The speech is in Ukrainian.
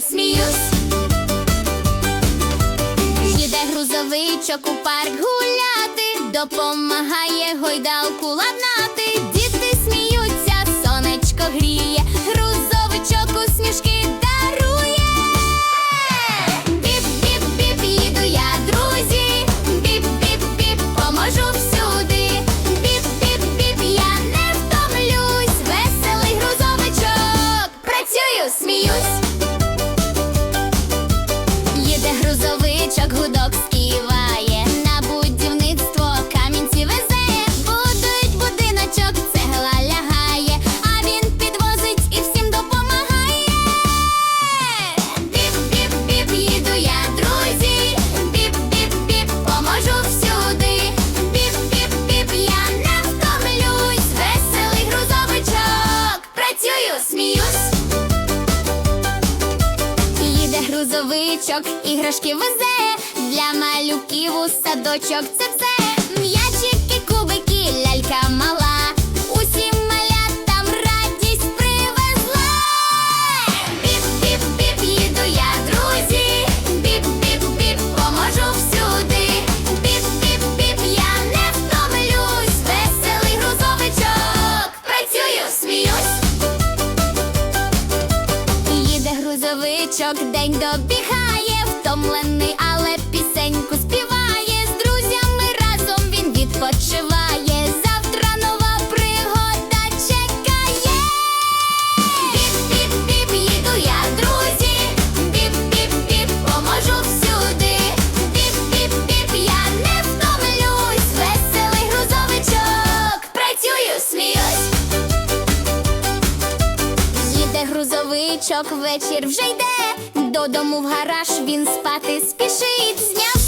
сміюсь. Їде грузовичок у парк гуляти, допомагає гойдалку ладнати. Грузовичок, гудок співає, на будівництво камінці везе, будують будиночок, цегла лягає, а він підвозить і всім допомагає. Біп-біп-біп, їду я, друзі. Біп-біп-біп, поможу всюди. Біп-біп-біп, я не втомлюсь. Веселий грузовичок. Працюю, сміюсь. Їде грузовичок, іграшки везе для малюків у садочок. Це все м'ячики, кубики, лялька мала. Усім малятам радість привезла. Біп-біп-біп, їду я, друзі. Біп-біп-біп, поможу всюди. Біп-біп-біп, я не втомлюсь. Веселий грузовичок. Працюю, сміюсь. Їде грузовичок, день добігає, втомлений, грузовичок, вечір вже йде. Додому в гараж він спати спішить. Зняв.